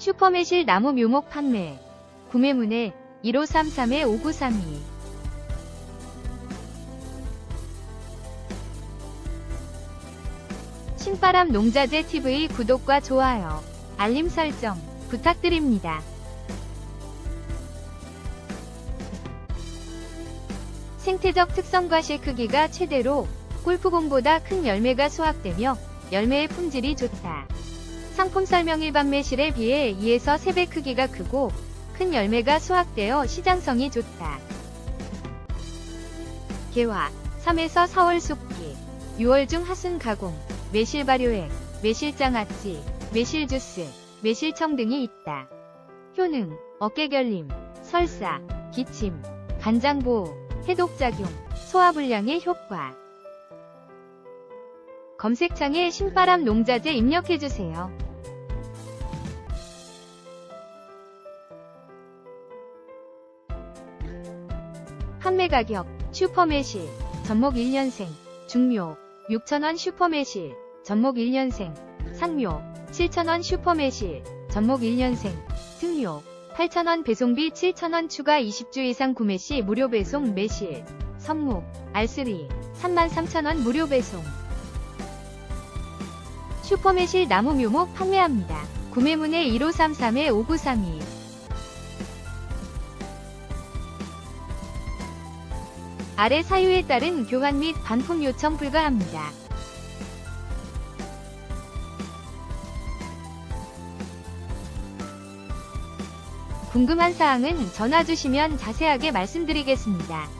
슈퍼매실 나무 묘목 판매. 구매문의 1533-5932. 신바람 농자재 TV 구독과 좋아요, 알림 설정 부탁드립니다. 생태적 특성과 실 크기가 최대로 골프공보다 큰 열매가 수확되며 열매의 품질이 좋다. 상품 설명 일반 매실에 비해 2에서 3배 크기가 크고 큰 열매가 수확되어 시장성이 좋다. 개화 3에서 4월 숙기 6월 중 하순 가공 매실 발효액, 매실장아찌, 매실주스, 매실청 등이 있다. 효능, 어깨결림, 설사, 기침, 간장보호, 해독작용, 소화불량의 효과. 검색창에 신바람 농자재 입력해주세요. 판매 가격, 슈퍼매실, 전목 1년생, 중묘, 6,000원 슈퍼매실, 전목 1년생, 상묘, 7,000원 슈퍼매실, 전목 1년생, 특묘, 8,000원 배송비 7,000원 추가 20주 이상 구매 시 무료 배송 매실, 선목, 알쓰리, 33,000원 무료 배송. 슈퍼매실 나무 묘목 판매합니다. 구매문의 1533-5932 아래 사유에 따른 교환 및 반품 요청 불가합니다. 궁금한 사항은 전화 주시면 자세하게 말씀드리겠습니다.